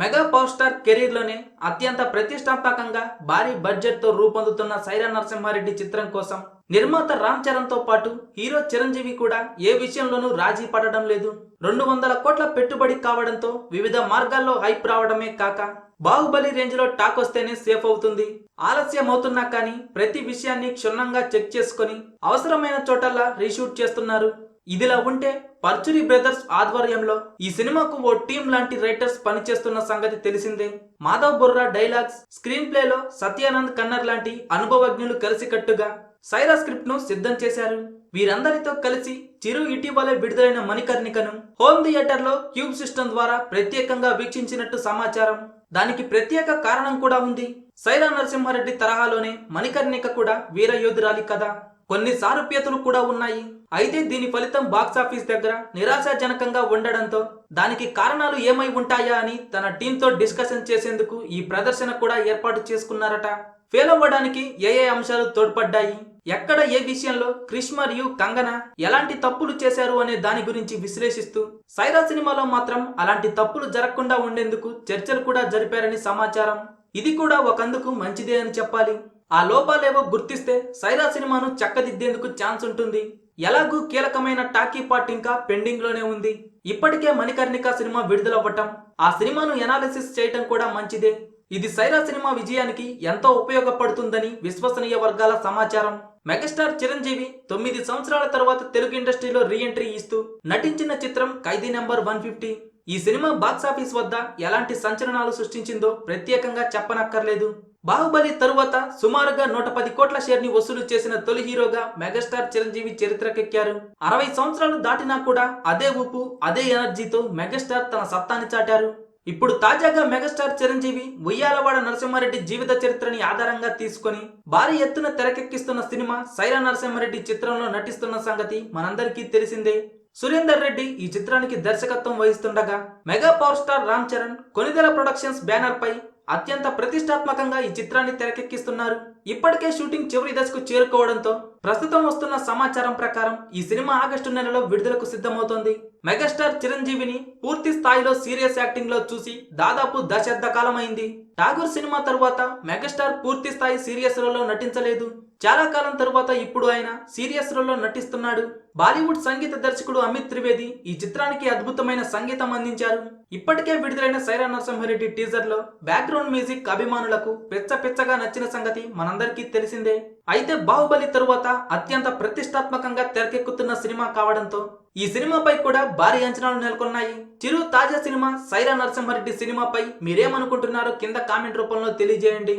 Mega power star కెరీర్లోనే అత్యంత ప్రతిష్టాత్మకంగా భారీ బడ్జెట్తో రూపొందుతున్న సైరా నరసింహారెడ్డి చిత్రం కోసం నిర్మాత రామ్ చరణ్తో పాటు హీరో చిరంజీవి కూడా ఏ విషయంలోనూ రాజీ పడడం లేదు. రెండు వందల కోట్ల పెట్టుబడి కావడంతో వివిధ మార్గాల్లో హైప్ రావడమే కాక బాహుబలి రేంజ్లో టాక్ వస్తేనే సేఫ్ అవుతుంది. ఆలస్యం అవుతున్నా కానీ ప్రతి విషయాన్ని క్షుణ్ణంగా చెక్ చేసుకొని అవసరమైన చోటల్లా రీషూట్ చేస్తున్నారు. ఇదిలా ఉంటే పర్చురి బ్రదర్స్ ఆధ్వర్యంలో ఈ సినిమాకు ఓ టీం లాంటి రైటర్స్ పనిచేస్తున్న సంగతి తెలిసిందే. మాధవ్ బుర్రా డైలాగ్స్ స్క్రీన్ ప్లేలో సత్యానంద్ కన్నర్ లాంటి అనుభవజ్ఞులు కలిసికట్టుగా సైరా స్క్రిప్ట్ను సిద్ధం చేశారు. వీరందరితో కలిసి చిరు ఇటీవలే విడుదలైన మణికర్ణికను హోమ్ థియేటర్లో క్యూబ్ సిస్టమ్ ద్వారా ప్రత్యేకంగా వీక్షించినట్టు సమాచారం. దానికి ప్రత్యేక కారణం కూడా ఉంది. సైరా నరసింహారెడ్డి తరహాలోనే మణికర్ణిక కూడా వీరయోధురాలి కదా. కొన్ని సారూప్యతలు కూడా ఉన్నాయి. అయితే దీని ఫలితం బాక్సాఫీస్ దగ్గర నిరాశాజనకంగా ఉండడంతో దానికి కారణాలు ఏమై ఉంటాయా అని తన టీంతో డిస్కషన్ చేసేందుకు ఈ ప్రదర్శన కూడా ఏర్పాటు చేసుకున్నారట. ఫెయిల్ అవ్వడానికి ఏ ఏ అంశాలు తోడ్పడ్డాయి? ఎక్కడ ఏ విషయంలో క్రిష్ మరియు కంగన ఎలాంటి తప్పులు చేశారు అనే దాని గురించి విశ్లేషిస్తూ సైరా సినిమాలో మాత్రం అలాంటి తప్పులు జరగకుండా ఉండేందుకు చర్చలు కూడా జరిపారని సమాచారం. ఇది కూడా ఒకందుకు మంచిదే అని చెప్పాలి. ఆ లోపాలేవో గుర్తిస్తే సైరా సినిమాను చక్కదిద్దేందుకు ఛాన్స్ ఉంటుంది. ఎలాగూ కీలకమైన టాకీ పార్ట్ ఇంకా పెండింగ్లోనే ఉంది. ఇప్పటికే మణికర్ణిక సినిమా విడుదలవ్వటం ఆ సినిమాను ఎనాలిసిస్ చేయటం కూడా మంచిదే. ఇది సైరా సినిమా విజయానికి ఎంతో ఉపయోగపడుతుందని విశ్వసనీయ వర్గాల సమాచారం. మెగాస్టార్ చిరంజీవి తొమ్మిది సంవత్సరాల తర్వాత తెలుగు ఇండస్ట్రీలో రీ ఎంట్రీ ఇస్తూ నటించిన చిత్రం ఖైదీ నెంబర్ వన్ ఫిఫ్టీ. ఈ సినిమా బాక్సాఫీస్ వద్ద ఎలాంటి సంచలనాలు సృష్టించిందో ప్రత్యేకంగా చెప్పనక్కర్లేదు. బాహుబలి తరువాత సుమారుగా నూట పది కోట్ల షేర్ని వసూలు చేసిన తొలి హీరోగా మెగాస్టార్ చిరంజీవి చరిత్రకెక్కారు. అరవై సంవత్సరాలు దాటినా కూడా అదే ఊపు అదే ఎనర్జీతో మెగాస్టార్ తన సత్తాని చాటారు. ఇప్పుడు తాజాగా మెగాస్టార్ చిరంజీవి ఉయ్యాలవాడ నరసింహారెడ్డి జీవిత చరిత్రని ఆధారంగా తీసుకొని భారీ ఎత్తున తెరకెక్కిస్తున్న సినిమా సైరా నరసింహారెడ్డి చిత్రంలో నటిస్తున్న సంగతి మనందరికీ తెలిసిందే. సురేందర్ రెడ్డి ఈ చిత్రానికి దర్శకత్వం వహిస్తుండగా mega power star Ram Charan Konidela productions banner పై అత్యంత ప్రతిష్టాత్మకంగా ఈ చిత్రాన్ని తెరకెక్కిస్తున్నారు. ఇప్పటికే షూటింగ్ చివరి దశకు చేరుకోవడంతో ప్రస్తుతం వస్తున్న సమాచారం ప్రకారం ఈ సినిమా ఆగస్టు నెలలో విడుదలకు సిద్ధమవుతోంది. మెగాస్టార్ చిరంజీవిని పూర్తి స్థాయిలో సీరియస్ యాక్టింగ్లో చూసి దాదాపు దశాబ్ద కాలమైంది. ఠాగూర్ సినిమా తరువాత మెగాస్టార్ పూర్తి స్థాయి సీరియస్ రోల్లో నటించలేదు. చాలా కాలం తరువాత ఇప్పుడు ఆయన సీరియస్ రోల్లో నటిస్తున్నాడు. బాలీవుడ్ సంగీత దర్శకుడు అమిత్ త్రివేది ఈ చిత్రానికి అద్భుతమైన సంగీతం అందించారు. ఇప్పటికే విడుదలైన సైరా నరసింహారెడ్డి టీజర్లో బ్యాక్గ్రౌండ్ మ్యూజిక్ అభిమానులకు పెచ్చ పెచ్చగా నచ్చిన సంగతి మనందరికీ తెలిసిందే. అయితే బాహుబలి తరువాత అత్యంత ప్రతిష్టాత్మకంగా తెరకెక్కుతున్న సినిమా కావడంతో ఈ సినిమాపై కూడా భారీ అంచనాలు నెలకొన్నాయి. చిరు తాజా సినిమా సైరా నరసింహారెడ్డి సినిమాపై మీరేమనుకుంటున్నారో కింద కామెంట్ రూపంలో తెలియజేయండి.